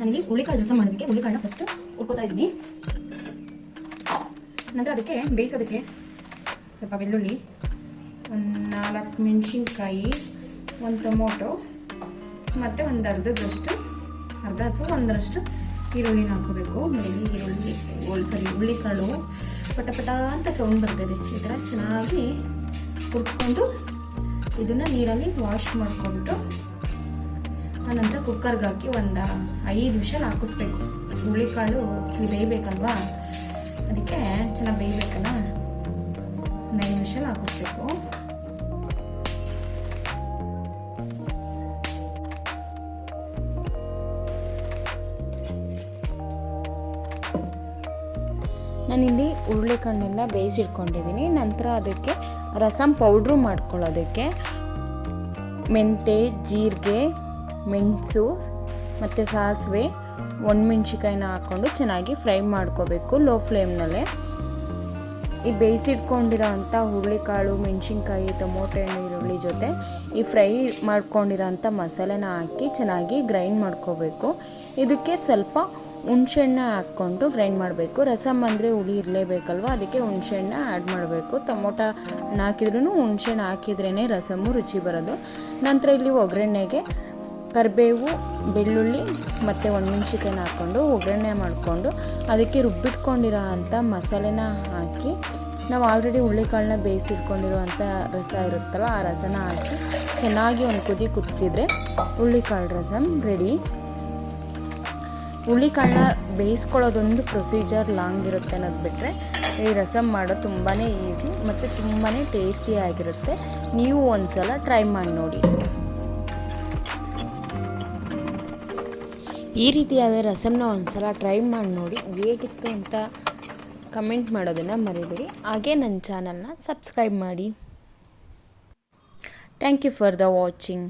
ನನಗೆ ಹುಳಿಕಾಳು ರಸ ಮಾಡೋದಕ್ಕೆ ಹುಳಿಕಾಳನ್ನ ಫಸ್ಟ್ ಹುರ್ಕೋತಾ ಇದ್ದೀನಿ. ನಂತರ ಅದಕ್ಕೆ ಬೇಯಿಸೋದಕ್ಕೆ ಸ್ವಲ್ಪ ಬೆಳ್ಳುಳ್ಳಿ, ಒಂದು ನಾಲ್ಕು ಮೆಣಸಿನ್ಕಾಯಿ, ಒಂದು ಟೊಮೊಟೊ, ಮತ್ತು ಒಂದು ಅರ್ಧದಷ್ಟು, ಅರ್ಧ ಅಥವಾ ಒಂದರಷ್ಟು ಈರುಳ್ಳಿನ ಹಾಕೋಬೇಕು ಬೆಳ್ಳಿ ಈರುಳ್ಳಿ ಸಾರಿ ಹುಳ್ಳಿಕಾಳು ಪಟ ಪಟ ಅಂತ ಸೌಂಡ್ ಬರ್ತದೆ ಈ ಥರ ಚೆನ್ನಾಗಿ ಹುರ್ಕೊಂಡು ಇದನ್ನು ನೀರಲ್ಲಿ ವಾಶ್ ಮಾಡಿಕೊಂಡು ಆನಂತರ ಕುಕ್ಕರ್ಗೆ ಹಾಕಿ ಒಂದು ಐದು ವಿಷಲ್ ಹಾಕಿಸ್ಬೇಕು ಹುಳಿಕಾಳು ಬೇಯಬೇಕಲ್ವಾ? ಅದಕ್ಕೆ ಚೆನ್ನಾಗಿ ಬೇಯಬೇಕಲ್ಲ? ಒಂದು ಐದು ವಿಷಲ್ ಹಾಕಿಸ್ಬೇಕು ನಾನಿಲ್ಲಿ ಹುರುಳಿಕಾಳನ್ನೆಲ್ಲ ಬೇಯಿಸಿಟ್ಕೊಂಡಿದ್ದೀನಿ. ನಂತರ ಅದಕ್ಕೆ ರಸಂ ಪೌಡ್ರು ಮಾಡ್ಕೊಳ್ಳೋದಕ್ಕೆ. ಮೆಂತೆ, ಜೀರಿಗೆ ಮೆಣಸು ಮತ್ತು ಸಾಸಿವೆ ಒಣಮೆಣ್ಸಿಕಾಯಿನ ಹಾಕ್ಕೊಂಡು ಚೆನ್ನಾಗಿ ಫ್ರೈ ಮಾಡ್ಕೋಬೇಕು ಲೋ ಫ್ಲೇಮ್ನಲ್ಲೇ. ಈ ಬೇಯಿಸಿಟ್ಕೊಂಡಿರೋ ಅಂಥ ಹುರುಳಿಕಾಳು, ಮೆಣಸಿನ್ಕಾಯಿ, ಟೊಮೊಟೊ ಹಣ್ಣು ಈರುಳ್ಳಿ ಜೊತೆ ಈ ಫ್ರೈ ಮಾಡ್ಕೊಂಡಿರೋ ಅಂಥ ಮಸಾಲೆನ ಹಾಕಿ ಚೆನ್ನಾಗಿ ಗ್ರೈಂಡ್ ಮಾಡ್ಕೋಬೇಕು. ಇದಕ್ಕೆ ಸ್ವಲ್ಪ ಹುಣ್ಸೆಹಣ್ಣು ಹಾಕ್ಕೊಂಡು ಗ್ರೈಂಡ್ ಮಾಡಬೇಕು. ರಸಮ್ ಅಂದರೆ ಹುಳಿ ಇರಲೇಬೇಕಲ್ವ, ಅದಕ್ಕೆ ಹುಣ್ಸೆಹಣ್ಣು ಆ್ಯಡ್ ಮಾಡಬೇಕು. ಟೊಮೊಟೊ ಹಾಕಿದ್ರೂ ಹುಣ್ಸೆಹಣ್ಣು ಹಾಕಿದ್ರೇ ರಸಮು ರುಚಿ ಬರೋದು. ನಂತರ ಇಲ್ಲಿ ಒಗ್ಗರಣೆಗೆ ಕರಿಬೇವು, ಬೆಳ್ಳುಳ್ಳಿ ಮತ್ತು ಒಣಮೆಣ್ಸಿಕಾಯಿನ ಹಾಕ್ಕೊಂಡು ಒಗ್ಗರಣೆ ಮಾಡಿಕೊಂಡು ಅದಕ್ಕೆ ರುಬ್ಬಿಟ್ಕೊಂಡಿರೋ ಅಂಥ ಮಸಾಲೆನ ಹಾಕಿ ನಾವು ಆಲ್ರೆಡಿ ಹುಳ್ಳಿಕಾಳನ್ನ ಬೇಯಿಸಿಟ್ಕೊಂಡಿರೋ ಅಂಥ ರಸ ಇರುತ್ತಲ್ಲ ಆ ರಸನ ಹಾಕಿ ಚೆನ್ನಾಗಿ ಒಂದು ಕುದಿ ಕುದಿಸಿದ್ರೆ ಹುಳ್ಳಿಕಾಳು ರಸಂ ರೆಡಿ. ಹುಳಿಕಾಳನ್ನ ಬೇಯಿಸ್ಕೊಳ್ಳೋದೊಂದು ಪ್ರೊಸೀಜರ್ ಲಾಂಗ್ ಇರುತ್ತೆ ಅನ್ನೋದು ಬಿಟ್ಟರೆ ಈ ರಸಂ ಮಾಡೋದು ತುಂಬಾ ಈಸಿ ಮತ್ತು ತುಂಬಾ ಟೇಸ್ಟಿಯಾಗಿರುತ್ತೆ ನೀವು ಒಂದು ಸಲ ಟ್ರೈ ಮಾಡಿ ನೋಡಿ. ಈ ರೀತಿಯಾದ ರಸಮ್ನ ಒಂದು ಸಲ ಟ್ರೈ ಮಾಡಿ ನೋಡಿ ಹೇಗಿತ್ತು ಅಂತ ಕಮೆಂಟ್ ಮಾಡೋದನ್ನು ಮರಿಬೇಡಿ. ಹಾಗೆ ನನ್ನ ಚಾನಲ್ನ ಸಬ್ಸ್ಕ್ರೈಬ್ ಮಾಡಿ. Thank you for the watching.